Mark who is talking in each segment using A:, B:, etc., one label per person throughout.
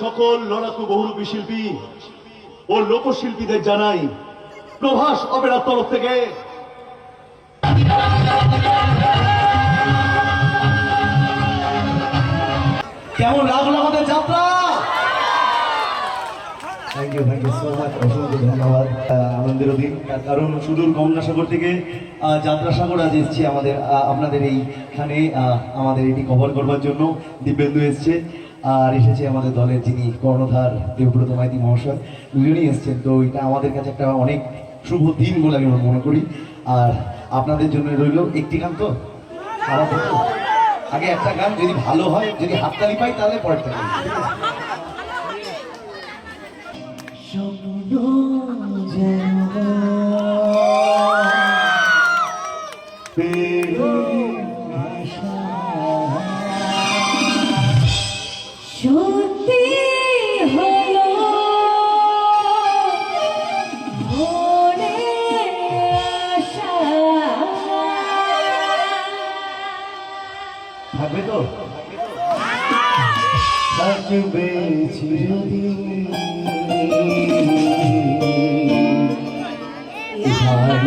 A: সকল লড়াকু বহুরূপী শিল্পী ও লোকশিল্পীদের জানাই প্রভাস অপেরার তরফ থেকে। কেমন লাগল আমাদের যাত্রা?
B: ধন্যবাদ আনন্দের কারণ থেকে আমাদের আপনাদের এইখানে আমাদের এটি কভার করবার জন্য। দিব্যেন্দু এসছে। আর এসেছে আমাদের দলের যিনি কর্ণধার, দেবব্রত মাইতি মহাশয়, দুজনেই এসছেন। তো এটা আমাদের কাছে একটা অনেক শুভ দিন বলে আমি মনে করি। আর আপনাদের জন্য রইল একটি গান তো? আগে একটা গান, যদি ভালো হয়, যদি হাততালি পাই, তাহলে পরেরটা গান। ঠিক আছে?
C: সত্যি হলো
B: থাকবে তো? থাকবে চিরদিন। স্বপ্ন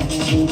C: মন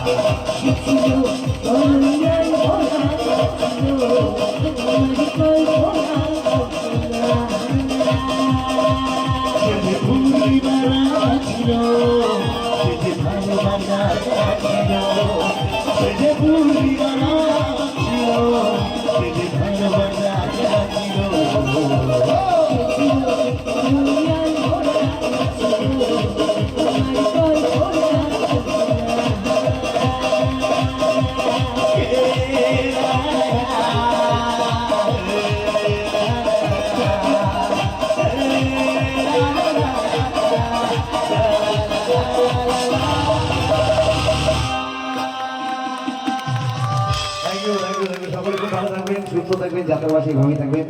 C: চিরদিন
B: থ্যাংক সুস্থ থাকবেন যাত্রাবাসী ভাবে থাকবেন